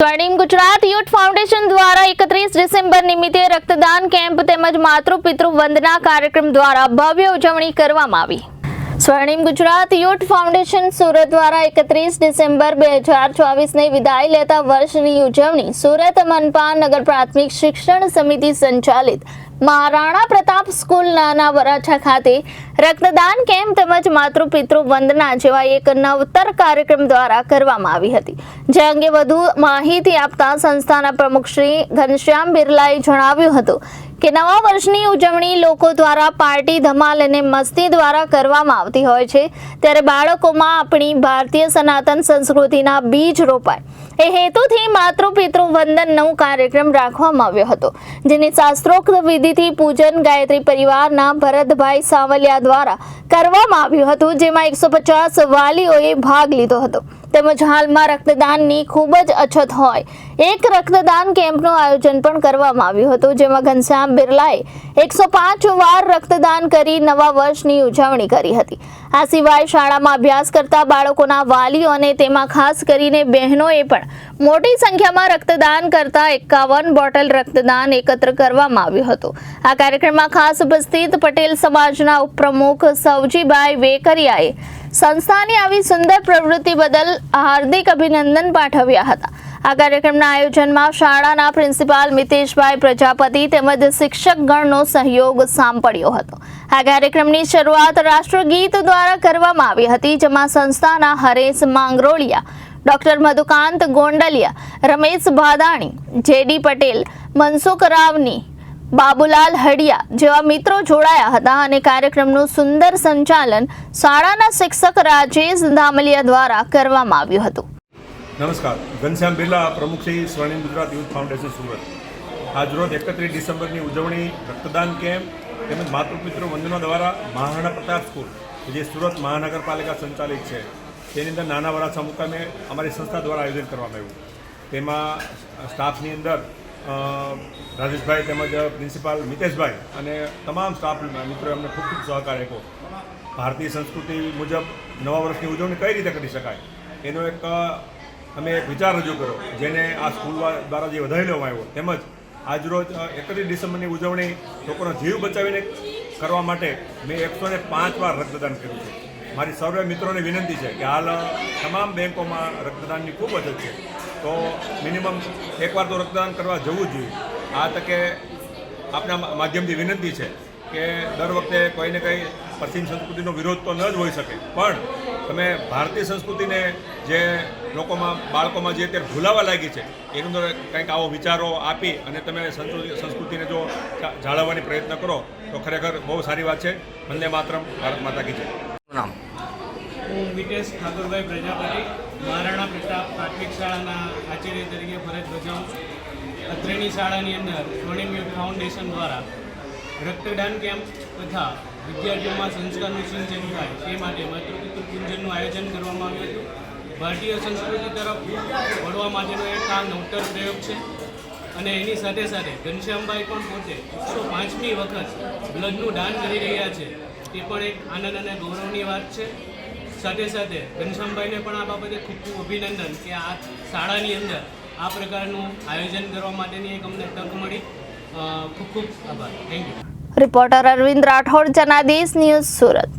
સ્વર્ણિમ Gujarat youth foundation દ્વારા એકત્રીસ December નિમિત્તે રક્તદાન કેમ્પ તેમજ માતૃપિતૃ વંદના કાર્યક્રમ દ્વારા ભવ્ય ઉજવણી કરવામાં આવી. સ્વર્ણિમ ગુજરાત યુથ ફાઉન્ડેશન સુરત દ્વારા એકત્રીસ ડિસેમ્બર બે હજાર ચોવીસને વિદાય લેતા વર્ષની ઉજવણી સુરત મનપા નગર પ્રાથમિક શિક્ષણ સમિતિ સંચાલિત મહારાણા પ્રતાપ સ્કૂલ નાના વરાછા ખાતે રક્તદાન કેમ્પ તેમજ માતૃપિતૃ વંદના જેવા એક નવતર કાર્યક્રમ દ્વારા કરવામાં આવી હતી. જે અંગે વધુ માહિતી આપતા સંસ્થાના પ્રમુખ શ્રી ઘનશ્યામ બિરલાએ જણાવ્યું હતું કે નવા વર્ષની ઉજવણી લોકો દ્વારા પાર્ટી ધમાલ અને મસ્તી દ્વારા કરવામાં આવતી હોય છે, ત્યારે બાળકોમાં આપણી ભારતીય સનાતન સંસ્કૃતિના બીજ રોપાય. એ હેતુથી માતૃ માતૃપિતૃ વંદનનો કાર્યક્રમ રાખવામાં આવ્યો હતો, જેની શાસ્ત્રોક્ત વિધિથી પૂજન ગાયત્રી પરિવારના ભરતભાઈ સાવલિયા દ્વારા કરવામાં આવ્યું હતું, જેમાં એકસો પચાસ વાલીઓએ ભાગ લીધો હતો. તેમજ હાલમાં રક્તદાનની ખૂબ જ અછત હોય. એક રક્તદાન કેમ્પનું આયોજન પણ કરવામાં આવ્યું હતું, જેમાં ઘનશ્યામ બિરલાએ એકસો પાંચ વાર રક્તદાન કરી નવા વર્ષની ઉજવણી કરી હતી. આ સિવાય શાળામાં અભ્યાસ કરતા બાળકોના વાલીઓ અને તેમાં ખાસ કરીને બહેનોએ પણ મોટી સંખ્યામાં રક્તદાન કરતા એકાવન બોટલ રક્તદાન એકત્ર કરવામાં આવ્યું હતું. આ કાર્યક્રમમાં ખાસ ઉપસ્થિત પટેલ સમાજના ઉપપ્રમુખ સવજીભાઈ વેકરિયાએ સંસ્થાની આવી સુંદર પ્રવૃત્તિ બદલ હાર્દિક અભિનંદન પાઠવ્યા હતા. આ કાર્યક્રમના આયોજનમાં શાળાના પ્રિન્સિપાલ મિતેશભાઈ પ્રજાપતિ તેમજ શિક્ષક ગણનો સહયોગ સાંપડ્યો હતો. આ કાર્યક્રમની શરૂઆત રાષ્ટ્રગીત દ્વારા કરવામાં આવી હતી, જેમાં સંસ્થાના હરેશ માંગરોળિયા, ડોક્ટર મધુકાંત ગોંડલિયા, રમેશ ભાદાણી જેડી પટેલ, મનસુખ રાવની બાબુલાલ હડિયા જેવા મિત્રો જોડાયા હતા અને કાર્યક્રમનું સુંદર સંચાલન શાળાના શિક્ષક રાજેશ ધામલિયા દ્વારા કરવામાં આવ્યું હતું. નમસ્કાર. ઘનશ્યામ બિરલા, પ્રમુખ શ્રી સ્વર્ણિમ ગુજરાત યુથ ફાઉન્ડેશન, સુરત. આજરોજ એકત્રીસ ડિસેમ્બરની ઉજવણી રક્તદાન કેમ્પ તેમજ માતૃપિતૃ વંદના દ્વારા મહારાણા પ્રતાપ સ્કૂલ જે સુરત મહાનગરપાલિકા સંચાલિત છે. તેની અંદર નાના વરાછા મુકામે અમારી સંસ્થા દ્વારા આયોજન કરવામાં આવ્યું. તેમાં સ્ટાફની અંદર રાજેશભાઈ તેમજ પ્રિન્સિપાલ મિતેશભાઈ અને તમામ સ્ટાફ મિત્રો અમને ખૂબ ખૂબ સહકાર આપ્યો. ભારતીય સંસ્કૃતિ મુજબ નવા વર્ષની ઉજવણી કઈ રીતે કરી શકાય? એનો એક અમે એક વિચાર રજૂ કર્યો, જેને આ સ્કૂલ દ્વારા જે વધારી લેવામાં આવ્યો, તેમજ આજરોજ એકત્રીસ ડિસેમ્બરની ઉજવણી લોકોનો જીવ બચાવીને કરવા માટે મેં એકસો ને પાંચ વાર રક્તદાન કર્યું છે. મારી સર્વે મિત્રોને વિનંતી છે કે હાલ તમામ બેંકોમાં રક્તદાનની ખૂબ અછત છે. તો મિનિમમ એકવાર તો રક્તદાન કરવા જવું જ જોઈએ. આ તકે આપના માધ્યમથી વિનંતી છે કે દર વખતે કોઈને કંઈ પશ્ચિમ સંસ્કૃતિનો વિરોધ તો ન જ હોઈ શકે. પણ તમે ભારતીય સંસ્કૃતિને જે લોકોમાં, બાળકોમાં જે અત્યારે ભૂલાવા લાગી છે, એની અંદર કંઈક આવો વિચારો આપી અને તમે સંસ્કૃતિ, સંસ્કૃતિને જો જાળવવાની પ્રયત્ન કરો, તો ખરેખર બહુ સારી વાત છે. બંને માત્રમ, ભારત માતા કી જય. નામ હું મિતેશ ઠાકોરભાઈ પ્રજાપતિ, મહારાણા પ્રતાપ પ્રાથમિક શાળાના આચાર્ય તરીકે ફરજ બજાવું છું. અત્રેની શાળાની અંદર સ્વર્ણિમ યુથ ફાઉન્ડેશન દ્વારા રક્તદાન કેમ્પ તથા વિદ્યાર્થીઓમાં સંસ્કારનું સિંચન થાય તે માટે માતૃપિતૃ પૂજનનું આયોજન કરવામાં આવ્યું હતું. ભારતીય સંસ્કૃતિ તરફ વળવા માટેનો એક આ નવતર પ્રયોગ છે અને એની સાથે સાથે ઘનશ્યામભાઈ પણ પોતે એકસો પાંચમી વખત બ્લડનું દાન કરી રહ્યા છે. તે પણ એક આનંદ અને ગૌરવની વાત છે. સાથે સાથે ઘનશ્યામભાઈને પણ આ બાબતે ખૂબ ખૂબ અભિનંદન કે આ શાળાની અંદર આ પ્રકારનું આયોજન કરવા માટેની એક અમને તક મળી. ખૂબ ખૂબ આભાર. Thank you reporter Arvind Rathod, Janadesh news Surat.